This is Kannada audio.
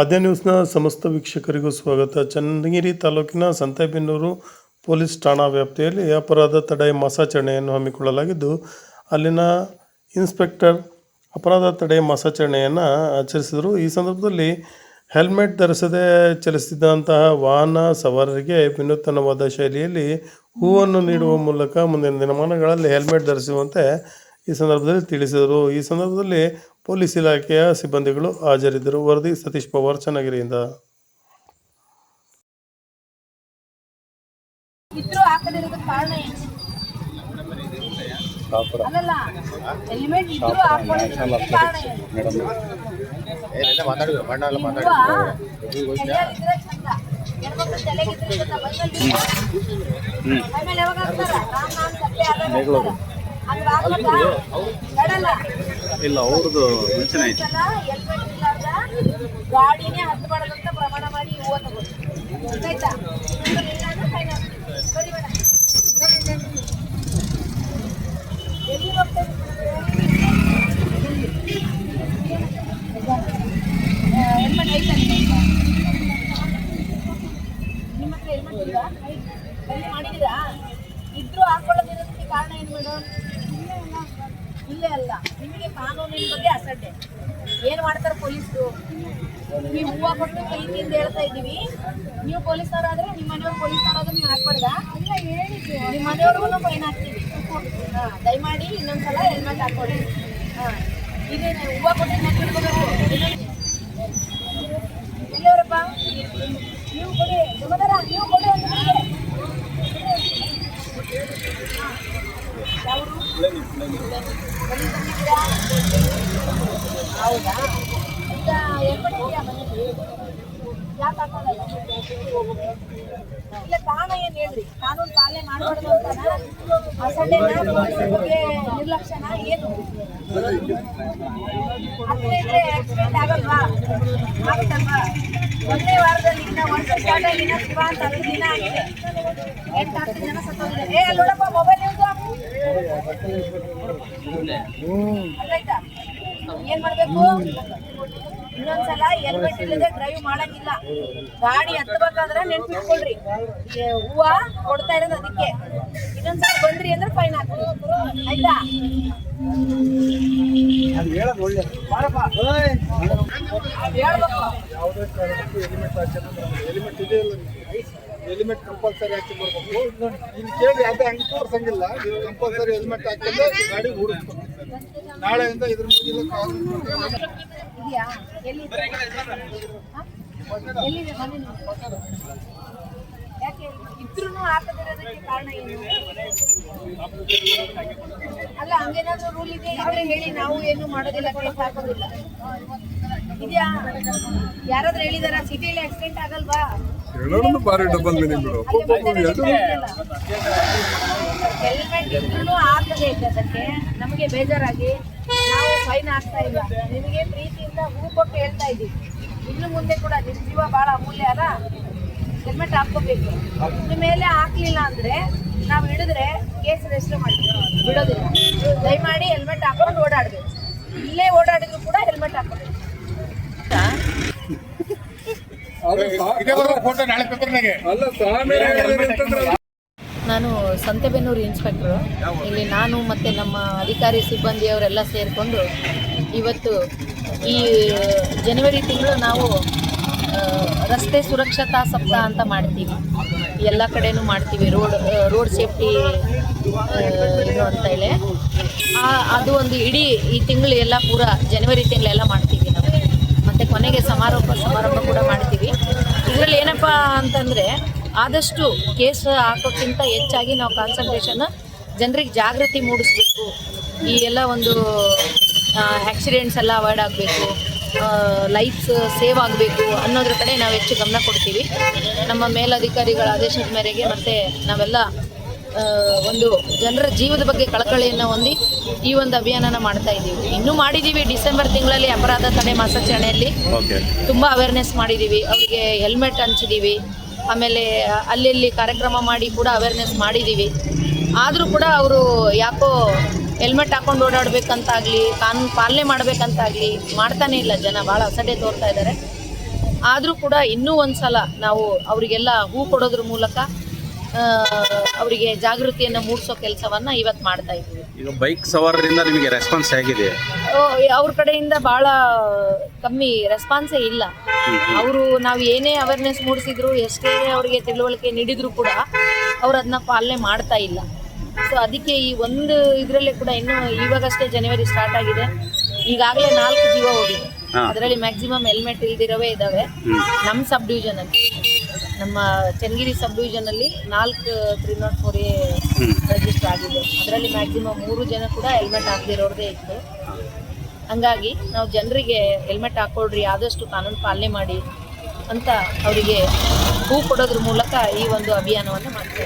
ಆದ್ಯ ನ್ಯೂಸ್ನ ಸಮಸ್ತ ವೀಕ್ಷಕರಿಗೂ ಸ್ವಾಗತ. ಚನ್ನಗಿರಿ ತಾಲೂಕಿನ ಸಂತೆಬೆನ್ನೂರು ಪೊಲೀಸ್ ಠಾಣಾ ವ್ಯಾಪ್ತಿಯಲ್ಲಿ ಅಪರಾಧ ತಡೆ ಮಾಸಾಚರಣೆಯನ್ನು ಹಮ್ಮಿಕೊಳ್ಳಲಾಗಿದ್ದು, ಅಲ್ಲಿನ ಇನ್ಸ್ಪೆಕ್ಟರ್ ಅಪರಾಧ ತಡೆ ಮಾಸಾಚರಣೆಯನ್ನು ಆಚರಿಸಿದರು. ಈ ಸಂದರ್ಭದಲ್ಲಿ ಹೆಲ್ಮೆಟ್ ಧರಿಸದೆ ಚಲಿಸಿದಂತಹ ವಾಹನ ಸವಾರರಿಗೆ ವಿನೂತನವಾದ ಶೈಲಿಯಲ್ಲಿ ಹೂವನ್ನು ನೀಡುವ ಮೂಲಕ ಮುಂದಿನ ದಿನಮಾನಗಳಲ್ಲಿ ಹೆಲ್ಮೆಟ್ ಧರಿಸುವಂತೆ ಈ ಸಂದರ್ಭದಲ್ಲಿ ತಿಳಿಸಿದರು. ಈ ಸಂದರ್ಭದಲ್ಲಿ ಪೊಲೀಸ್ ಇಲಾಖೆಯ ಸಿಬ್ಬಂದಿಗಳು ಹಾಜರಿದ್ದರು. ವರದಿ ಸತೀಶ್ ಪವಾರ್ ಚನ್ನಗಿರಿಯಿಂದ. ಇಲ್ಲ ಅವ್ರದ್ದು ಮುಂಚೆನೆ ಐತೆ ಗಾಡಿನೇ ಗಾಡಿನೇ ಹತ್ತಬಾರ್ದಂತ ಪ್ರಮಾಣ ಮಾಡಿ ಹೂವ ಗೊತ್ತಾಯ್ತಾ ಇಲ್ಲ ಅಂದ್ರೆ ಫೈನ್ ಹಾಕ್ತೀವಿ ಬರೀ ಬೇಡ ಎಲ್ಲಿ ಹೋಗ್ತಾ ಹೆಲ್ಮೆಟ್ ಐತಾ ನಿಮ್ಮ ಹತ್ರ ಹೆಲ್ಮೆಟ್ ಇಲ್ವಾ ಎಲ್ಲಿ ಮಾಡಿದ್ದೀರಾ ಇದ್ರೂ ಹಾಕೊಳ್ಳೋದಿರೋದಕ್ಕೆ ಕಾರಣ ಏನು ಮೇಡಮ್ ಇಲ್ಲೇ ಅಲ್ಲ ನಿಮಗೆ ಕಾನೂನಿನ ಬಗ್ಗೆ ಅಸಡ್ಡೆ. ಏನು ಮಾಡ್ತಾರೆ ಪೊಲೀಸರು? ನೀವು ಹೂವು ಕೊಟ್ಟು ಪ್ರೀತಿಯಿಂದ ಹೇಳ್ತಾ ಇದ್ದೀವಿ. ನೀವು ಪೊಲೀಸರಾದ್ರೆ ನಿಮ್ಮ ಮನೆಯವ್ರು ಪೊಲೀಸರಾದ್ರೆ ನೀವು ಹಾಕ್ಬಾರ್ದ? ನಿಮ್ಮ ಮನೆಯವ್ರಿಗೂ ಫೈನ್ ಹಾಕ್ತೀವಿ. ದಯಮಾಡಿ ಇನ್ನೊಂದ್ಸಲ ಹೆಲ್ಮೆಟ್ ಹಾಕ್ಕೊಡಿ ಹಾಂ ಇದೇ ಹೂವು ಕೊಟ್ಟು ನೆಟ್ ಹಿಡ್ಕೋಬೇಕು ಎಲ್ಲಿಯವರಪ್ಪ? ನೀವು ಕೊಡಿ ಸುಮಧರ ನೀವು ಒಂದು ಮನೆಗೆ. ಯಾವುದು ಎಲ್ಲಿ ತಂದಿದ್ದೀರಾ? ಹೌದಾ? ಈಗ ಮನೇಲಿ ಯಾಕೆ ಇಲ್ಲ ಕಾರಣ ಏನು ಹೇಳ್ರಿ? ಕಾನೂನು ಪಾಲನೆ ಮಾಡಬಾರ್ದು ಅಂತಾನ? ಅಸಡ್ಡೆನ ಪೊಲೀಸರ ಬಗ್ಗೆ ನಿರ್ಲಕ್ಷ್ಯನ ಏನು? ಹತ್ತನೇ ಇದ್ರೆ ಆಕ್ಸಿಡೆಂಟ್ ಆಗಲ್ವಾ? ಆಗುತ್ತಲ್ವಾ ಒಂದೇ ವಾರದಲ್ಲಿ ಇನ್ನ ವರ್ಷ ಸ್ಟಾರ್ಟ್ ಆಗಿ ಇನ್ನ ಶಿವ ಅಂತ ಹತ್ತು ದಿನ ಆಗಿದೆ. ಎಂಟು ಹತ್ತು ಜನ ಸತ್ತೋಗಿದೆ ಏ ನೋಡಪ್ಪ ಮೊಬೈಲ್ ಯೂಸ್ ಅರ್ಥಾಯ್ತಾ ಏನ್ ಮಾಡ್ಬೇಕು? ಇನ್ನೊಂದ್ಸಲ ಹೆಲ್ಮೆಟ್ ಇಲ್ಲದೆ ಡ್ರೈವ್ ಮಾಡಂಗಿಲ್ಲ. ಗಾಡಿ ಹತ್ತಬೇಕಾದ್ರೆ ನೆನ್ಪಿಟ್ಕೊಳ್ರಿ. ಹೂವ ಕೊಡ್ತಾ ಇರೋದು ಅದಕ್ಕೆ. ಇನ್ನೊಂದ್ಸಲ ಬಂದ್ರಿ ಅಂದ್ರೆ ಫೈನ್ ಹಾಕ್ತೀವಿ ಆಯ್ತಾ? ಹೆಲ್ಮೆಟ್ ಕಂಪಲ್ಸರಿ ಹಾಕಿ ಬರ್ಬೇಕು ಕೇಳಿ ಅದೇ ಹಂಗೆ ತೋರ್ಸಂಗಿಲ್ಲ. ನೀವು ಕಂಪಲ್ಸರಿ ಹೆಲ್ಮೆಟ್ ಹಾಕಿದ್ರೆ ಗಾಡಿ ಓಡಿಸ್ಬೇಕು. ನಾಳೆಯಿಂದ ಇದ್ರ ಯಾಕೆ? ಹಾಕದಿರೋದಕ್ಕೆ ಕಾರಣ ಏನು? ಅಲ್ಲ ಹಂಗೇನಾದ್ರೂ ರೂಲ್ ಇದೆ ಇದ್ರೆ ಹೇಳಿ ನಾವು ಏನು ಮಾಡೋದಿಲ್ಲ ಕೇಸ್ ಹಾಕೋದಿಲ್ಲ ಇದೆಯಾ? ಯಾರಾದ್ರೂ ಹೇಳಿದಾರ? ಸಿಟಿಯಲ್ಲಿ ಆಕ್ಸಿಡೆಂಟ್ ಆಗಲ್ವಾ? ಹೇಳೋದು ಬಾರಿ ಡಬಲ್ ಮೀನಿಂಗ್ಗಳು ಹೆಲ್ಮೆಟ್ ಇದ್ರೂ ಹಾಕದೇ ಅದಕ್ಕೆ ನಮಗೆ ಬೇಜಾರಾಗಿ ನಾವು ಫೈನ್ ಹಾಕ್ತಾ ಇಲ್ಲ. ನಿಮಗೆ ಪ್ರೀತಿಯಿಂದ ಹೂ ಕೊಟ್ಟು ಹೇಳ್ತಾ ಇದ್ದೀವಿ. ಇನ್ನು ಮುಂದೆ ಕೂಡ ನಿಮ್ಮ ಜೀವ ಬಹಳ ಅಮೂಲ್ಯ ಅಲ್ಲ? ಹೆಲ್ಮೆಟ್ ಹಾಕ್ಕೋಬೇಕು. ಇನ್ನು ಮೇಲೆ ಹಾಕ್ಲಿಲ್ಲ ಅಂದ್ರೆ ನಾವು ಹಿಡಿದ್ರೆ ಕೇಸ್ ರಿಜಿಸ್ಟರ್ ಮಾಡ್ತೀವಿ. ಬಿಡೋದಿಲ್ಲ. ದಯಮಾಡಿ ಹೆಲ್ಮೆಟ್ ಹಾಕೊಂಡು ಓಡಾಡ್ಬೇಕು. ಇಲ್ಲೇ ಓಡಾಡಿದ್ರು ಕೂಡ ಹೆಲ್ಮೆಟ್ ಹಾಕೋಬೇಕು ನಾನು ಸಂತೆಬೆನ್ನೂರು ಇನ್ಸ್ಪೆಕ್ಟ್ರು ಇಲ್ಲಿ ನಾನು ಮತ್ತು ನಮ್ಮ ಅಧಿಕಾರಿ ಸಿಬ್ಬಂದಿಯವರೆಲ್ಲ ಸೇರಿಕೊಂಡು ಇವತ್ತು ಈ ಜನವರಿ ತಿಂಗಳು ನಾವು ರಸ್ತೆ ಸುರಕ್ಷತಾ ಸಪ್ತಾಹ ಅಂತ ಮಾಡ್ತೀವಿ. ಎಲ್ಲ ಕಡೆನೂ ಮಾಡ್ತೀವಿ. ರೋಡ್ ರೋಡ್ ಸೇಫ್ಟಿ ಇದು ಅಂತ ಹೇಳಿ. ಆ ಅದು ಒಂದು ಇಡೀ ಈ ತಿಂಗಳು ಎಲ್ಲ ಪೂರ ಜನವರಿ ತಿಂಗಳೆಲ್ಲ ಮಾಡ್ತೀವಿ ನಾವು. ಮತ್ತು ಕೊನೆಗೆ ಸಮಾರೋಪ ಸಮಾರಂಭ ಕೂಡ ಮಾಡ್ತೀವಿ. ಇದರಲ್ಲಿ ಏನಪ್ಪ ಅಂತಂದರೆ ಆದಷ್ಟು ಕೇಸ್ ಹಾಕೋಕ್ಕಿಂತ ಹೆಚ್ಚಾಗಿ ನಾವು ಕಾನ್ಸಂಟ್ರೇಷನ್ ಜನರಿಗೆ ಜಾಗೃತಿ ಮೂಡಿಸ್ಬೇಕು. ಈ ಎಲ್ಲ ಒಂದು ಆ್ಯಕ್ಸಿಡೆಂಟ್ಸ್ ಎಲ್ಲ ಅವಾಯ್ಡ್ ಆಗಬೇಕು. ಲೈಫ್ಸ್ ಸೇವ್ ಆಗಬೇಕು ಅನ್ನೋದ್ರ ಕಡೆ ನಾವು ಹೆಚ್ಚು ಗಮನ ಕೊಡ್ತೀವಿ. ನಮ್ಮ ಮೇಲಧಿಕಾರಿಗಳ ಆದೇಶದ ಮೇರೆಗೆ ಮತ್ತು ನಾವೆಲ್ಲ ಒಂದು ಜನರ ಜೀವದ ಬಗ್ಗೆ ಕಳಕಳಿಯನ್ನು ಹೊಂದಿ ಈ ಒಂದು ಅಭಿಯಾನನ ಮಾಡ್ತಾ ಇದ್ದೀವಿ. ಇನ್ನೂ ಮಾಡಿದ್ದೀವಿ ಡಿಸೆಂಬರ್ ತಿಂಗಳಲ್ಲಿ ಅಪರಾಧ ತಡೆ ಮಾಸಾಚರಣೆಯಲ್ಲಿ. ತುಂಬ ಅವೇರ್ನೆಸ್ ಮಾಡಿದ್ದೀವಿ ಅವರಿಗೆ ಹೆಲ್ಮೆಟ್ ಹಂಚಿದ್ದೀವಿ ಆಮೇಲೆ ಅಲ್ಲಲ್ಲಿ ಕಾರ್ಯಕ್ರಮ ಮಾಡಿ ಕೂಡ ಅವೇರ್ನೆಸ್ ಮಾಡಿದ್ದೀವಿ ಆದರೂ ಕೂಡ ಅವರು ಯಾಕೋ ಹೆಲ್ಮೆಟ್ ಹಾಕೊಂಡು ಓಡಾಡಬೇಕಂತಾಗಲಿ ಕಾನೂನು ಪಾಲನೆ ಮಾಡಬೇಕಂತಾಗಲಿ ಮಾಡ್ತಾನೇ ಇಲ್ಲ ಜನ. ಭಾಳ ಅಸಡ್ಡೆ ತೋರ್ತಾ ಇದ್ದಾರೆ. ಆದರೂ ಕೂಡ ಇನ್ನೂ ಒಂದು ಸಲ ನಾವು ಅವರಿಗೆಲ್ಲ ಹೂ ಕೊಡೋದ್ರ ಮೂಲಕ ಅವರಿಗೆ ಜಾಗೃತಿಯನ್ನು ಮೂಡಿಸೋ ಕೆಲಸವನ್ನ ಇವತ್ತು ಮಾಡ್ತಾ ಇದ್ದೀವಿ. ಈಗ ಬೈಕ್ ಸವಾರರಿಂದ ನಿಮಗೆ ರೆಸ್ಪಾನ್ಸ್ ಹೇಗಿದೆ? ಅವ್ರ ಕಡೆಯಿಂದ ಭಾಳ ಕಮ್ಮಿ ರೆಸ್ಪಾನ್ಸೇ ಇಲ್ಲ. ಅವರು ನಾವು ಏನೇ ಅವೇರ್ನೆಸ್ ಮೂಡಿಸಿದ್ರು ಎಷ್ಟೇ ಅವರಿಗೆ ತಿಳುವಳಿಕೆ ನೀಡಿದ್ರು ಕೂಡ ಅವ್ರು ಅದನ್ನ ಪಾಲನೆ ಮಾಡ್ತಾ ಇಲ್ಲ. ಸೊ ಅದಕ್ಕೆ ಈ ಒಂದು ಇದರಲ್ಲೇ ಕೂಡ ಇನ್ನು ಇವಾಗಷ್ಟೇ ಜನವರಿ ಸ್ಟಾರ್ಟ್ ಆಗಿದೆ. ಈಗಾಗಲೇ ನಾಲ್ಕು ಜೀವ ಹೋಗಿದೆ. ಅದರಲ್ಲಿ ಮ್ಯಾಕ್ಸಿಮಮ್ ಹೆಲ್ಮೆಟ್ ಇಲ್ದಿರೋವೇ ಇದಾವೆ. ನಮ್ಮ ಸಬ್ ಡಿವಿಷನಲ್ಲಿ ನಮ್ಮ ಚನ್ನಗಿರಿ ಸಬ್ ಡಿವಿಷನಲ್ಲಿ ನಾಲ್ಕು three not four A register ಆಗಿದೆ. ಅದರಲ್ಲಿ ಮ್ಯಾಕ್ಸಿಮಮ್ ಮೂರು ಜನ ಕೂಡ ಹೆಲ್ಮೆಟ್ ಹಾಕದಿರೋದೇ ಇತ್ತು. ಹಂಗಾಗಿ ನಾವು ಜನರಿಗೆ ಹೆಲ್ಮೆಟ್ ಹಾಕೊಳ್ರಿ, ಆದಷ್ಟು ಕಾನೂನು ಪಾಲನೆ ಮಾಡಿ ಅಂತ ಅವರಿಗೆ ಹೂ ಕೊಡೋದ್ರ ಮೂಲಕ ಈ ಒಂದು ಅಭಿಯಾನವನ್ನು ಮಾಡ್ತಾ